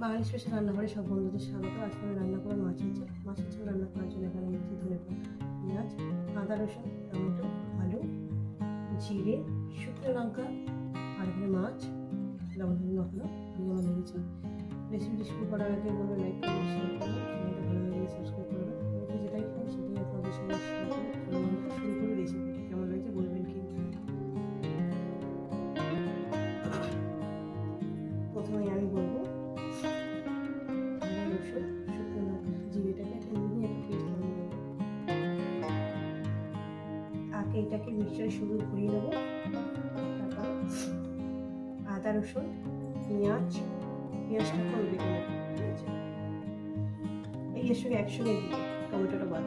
বাঙালি special রান্নাঘরে সব বন্ধুদের স্বাগত। আজকে আমি রান্না করব মাছের ঝাল। মাছের ঝাল রান্না করার জন্য এখানে নিচ্ছি ধনে পেঁয়াজ, আদা রসুন, টমেটো, আলু, জিরে, শুকনো লঙ্কা, আর এখানে মাছ, লবণ মশলা দিয়ে আমার লেগেছে রেসিপিটি শুরু করার আগে বলব লাইক করবেন শেয়ার করবেন চ্যানেলটা ভালো লাগলে সাবস্ক্রাইব করবেন যেটাই খাই সেটাই আপনাদের সঙ্গে শুরু করি। মিক্সচারে শুধু ঘুরিয়ে নেব। আদা, রসুন, পেঁয়াজ, পেঁয়াজটা কম বেটে ঠিক সঙ্গে একসঙ্গে দিয়ে টমেটোটা বাদ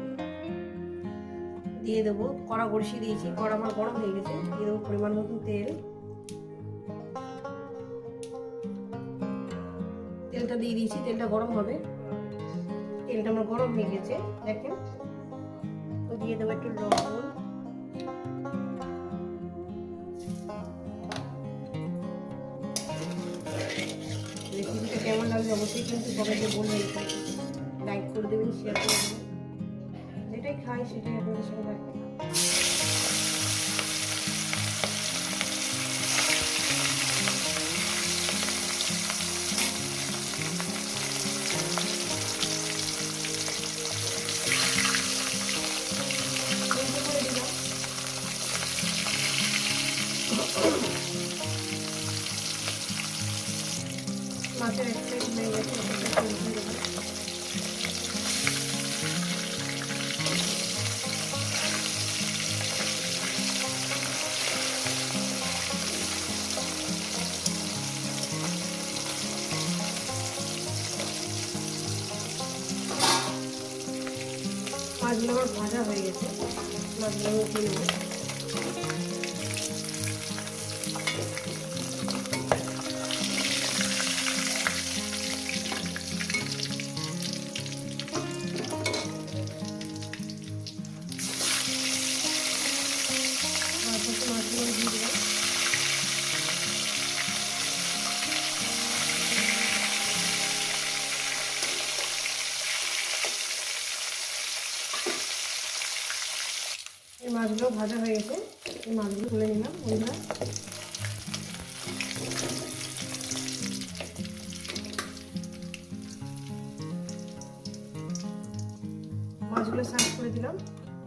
দিয়ে। দেবো কড়া বড়শি দিয়েছি, কড়া আমার গরম হয়ে গেছে। দিয়ে দেবো পরিমাণ মতন তেল। তেলটা দিয়ে দিয়েছি, তেলটা গরম হবে। তেলটা আমার গরম হয়ে গেছে, দেখেন। তো দিয়ে দেবো একটু লবণ। রেসিপিটা কেমন লাগবে অবশ্যই কিন্তু সবাইকে বলবেন লাইক করে দেবেন শেয়ার করে দেবেন। যেটাই খাই, সেটাই আপনাদের সঙ্গে মাছগুলো আমার ভাজা হয়ে গেছে মাছগুলো আমি মাছগুলো ভাজা হয়ে গেছে। এই মাছগুলো তুলে নিলাম, বন্ধুরা। মাছগুলো সার্ভ করে দিলাম।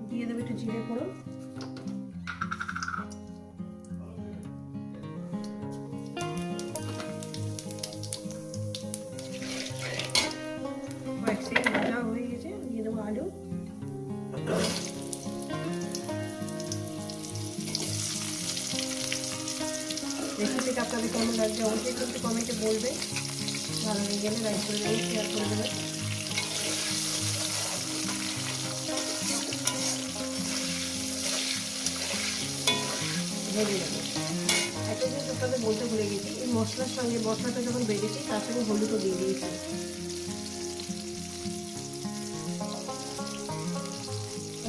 দিয়ে দেবে একটু জিরে ফোড়ন। রেসিপিটা আপনাদের কেমন লাগছে? অবশ্যই কিন্তু কমেন্টে বলবে। ভালো লেগে গেলে লাইক করে দেবেন শেয়ার করে দেবেন। আপনাদের বলতে ভুলে গেছি, এই মশলার সঙ্গে মশলাটা যখন বেজেছি তার সঙ্গে হলুদও দিয়ে দিয়েছি।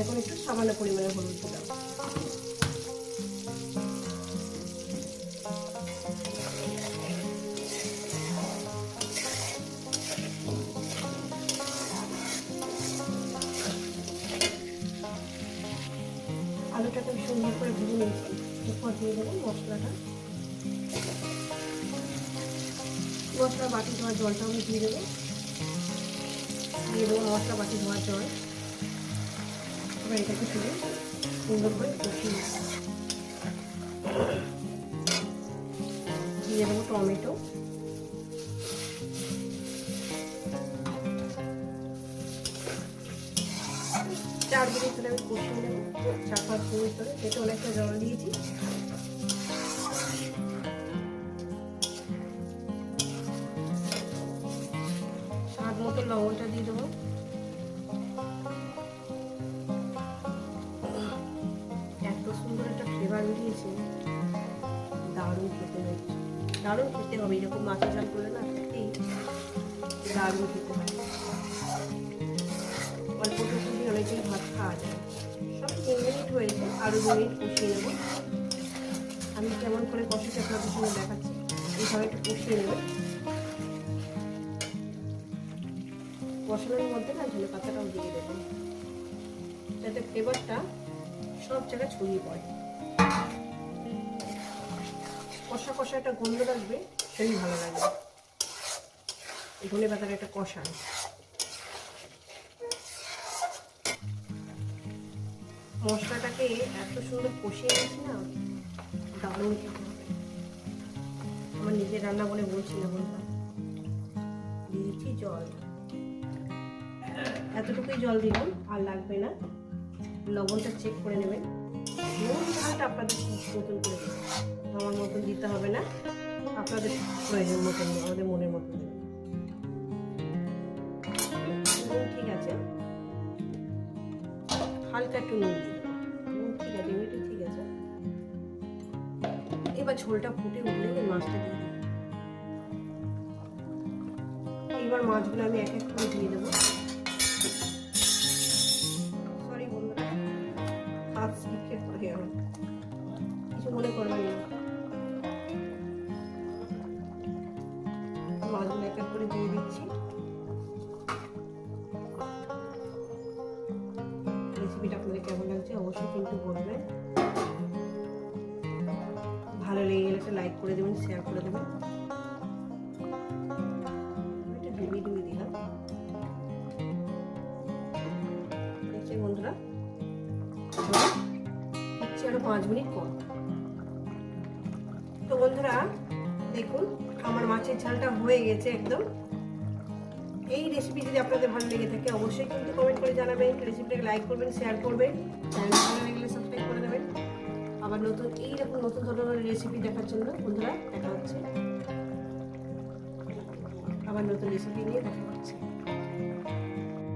এখন একটু সামান্য পরিমাণে হলুদ দিলাম এরপর দেবো মশলাটা। মশলা বাটি ধোয়ার জলটা আমি দিয়ে দেবো। দিয়ে দেবো মশলা বাটি ধোয়ার জল। এবার এটাকে তুলে সুন্দর করে কষিয়ে দিয়ে দেবো টমেটো। চার পাঁচ এতে অনেকটা জল দিয়েছি। স্বাদ মতো লবণটা দিয়ে দেবো। এত সুন্দর একটা ফ্লেভার বেরিয়েছে। দারুণ খেতে দারুণ খেতে হবে, এরকম মাছের ঝাল করলে না দারুণ খেতে হয়। অল্প দিয়ে অনেকদিন ভাত খাওয়া যায়। হয়েছে আরও দু মিনিট কষিয়ে নেব আমি কেমন করে কষাতে আপনাদের সঙ্গে দেখাচ্ছি। এইভাবে একটু কষিয়ে নেবে। কষানোর মধ্যে না ধনে পাতাটাও দিয়ে দেবো। যাতে ফ্লেভারটা সব জায়গায় ছড়িয়ে পড়ে। কষা কষা একটা গন্ধ লাগবে, সেই ভালো লাগবে। ধনে পাতার একটা কষান মশলাটাকে এত সুন্দর কষিয়ে নিয়েছি না, দারুণ আমার নিজের রান্না বলে বলছি না বললাম। দিয়েছি জল। এতটুকুই জল দিলাম, আর লাগবে না। লবণটা চেক করে নেবেন। নুন ঝালটা আপনাদের মতন করে আমার মতন দিতে হবে না। আপনাদের প্রয়োজন মতন, আমাদের মনের মতন ঠিক আছে। হালকা একটু নুন এবার ঝোলটা ফুটে উঠলে ওই মাছটা দিয়ে দেবো। এইবার মাছগুলো আমি এক এক করে দিয়ে দেবো। লাইক করে দেবেন শেয়ার করে দেবেন। এটা পাঁচ মিনিট পর। তো দেখুন, আমার মাছের ঝালটা হয়ে গেছে একদম। এই রেসিপি যদি আপনাদের ভালো লেগে থাকে, অবশ্যই কিন্তু কমেন্ট করে জানাবেন। রেসিপিটাকে লাইক করবেন শেয়ার করবেন। চ্যানেল সাবস্ক্রাইব করে দেবেন। আবার নতুন, এইরকম নতুন ধরনের রেসিপি দেখার জন্য বন্ধুরা দেখা হচ্ছে। আবার নতুন রেসিপি নিয়ে দেখা হচ্ছে।